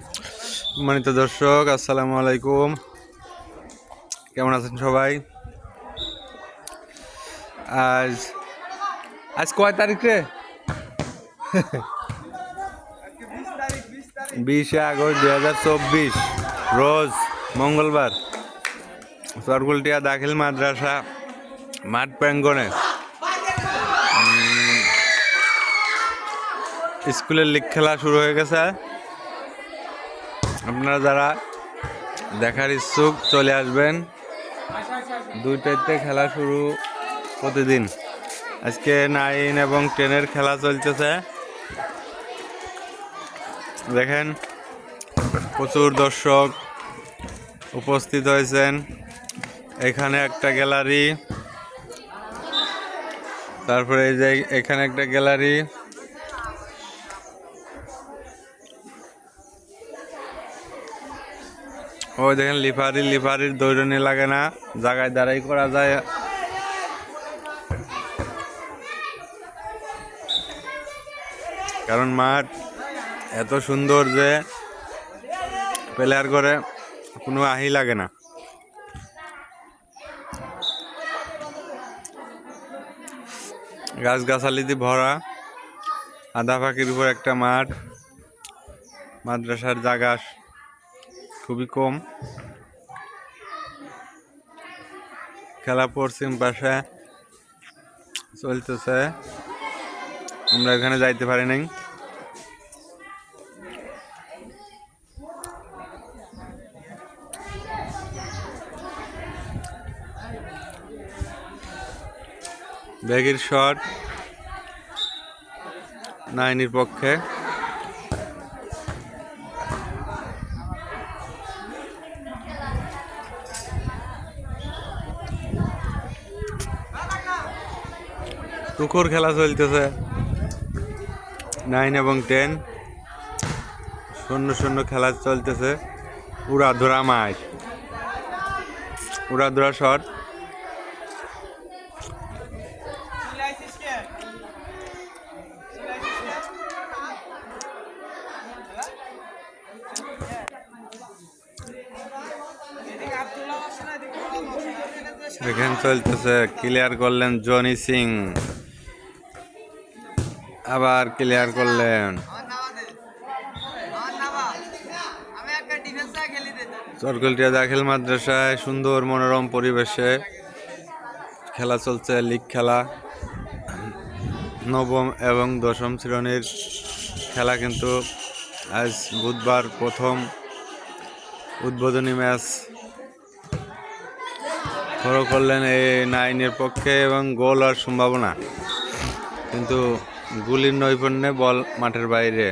সম্মানিত দর্শক, আসসালামু আলাইকুম। কেমন আছেন সবাই? আজ আজ কয় তারিখ রে? বিশে আগস্ট দুই হাজার চব্বিশ, রোজ মঙ্গলবার। সরগুলটিয়া দাখিল মাদ্রাসা, মাঠ প্রাঙ্গনে স্কুলের লিগ খেলা শুরু হয়ে গেছে। আপনারা যারা দেখার ইচ্ছুক চলে আসবেন। দুইটাইতে খেলা শুরু প্রতিদিন। আজকে নাইন এবং টেনের খেলা চলতেছে। দেখেন, প্রচুর দর্শক উপস্থিত হয়েছেন। এখানে একটা গ্যালারি, তারপরে এই যে এখানে একটা গ্যালারি। ওই দেখেন লিফারি, লিফারির দৈরণী লাগে না, জায়গায় দাঁড়াই করা যায়। কারণ মাঠ এত সুন্দর যে প্লেয়ার করে কোনো আহি লাগে না। গাছগাছালি দিয়ে ভরা, আধা পাখির উপর একটা মাঠ, মাদ্রাসার জায়গা খুবই কম। খেলা পশ্চিম পাশে চলতেছে। আমরা এখানে যাইতে পারি নাই। ব্যাগের শট নাইনির পক্ষে। টুকুর খেলা চলতেছে। নাইন এবং টেন শূন্য শূন্য খেলা চলতেছে। উড়াধুরা মাঠ। উড়াধুরা শট এখানে চলতেছে ক্লিয়ার করলেন জনি সিং। আবার ক্লিয়ার করলেন। চরকলটিয়া দাখিল মাদ্রাসায় সুন্দর মনোরম পরিবেশে খেলা চলছে, লিগ খেলা। নবম এবং দশম শ্রেণির খেলা কিন্তু আজ বুধবার প্রথম উদ্বোধনী ম্যাচ। ফলো করলেন এই নাইনের পক্ষে এবং গোল আর সম্ভাবনা। কিন্তু গুলির নৈপুণ্যে বল মাঠের বাইরে।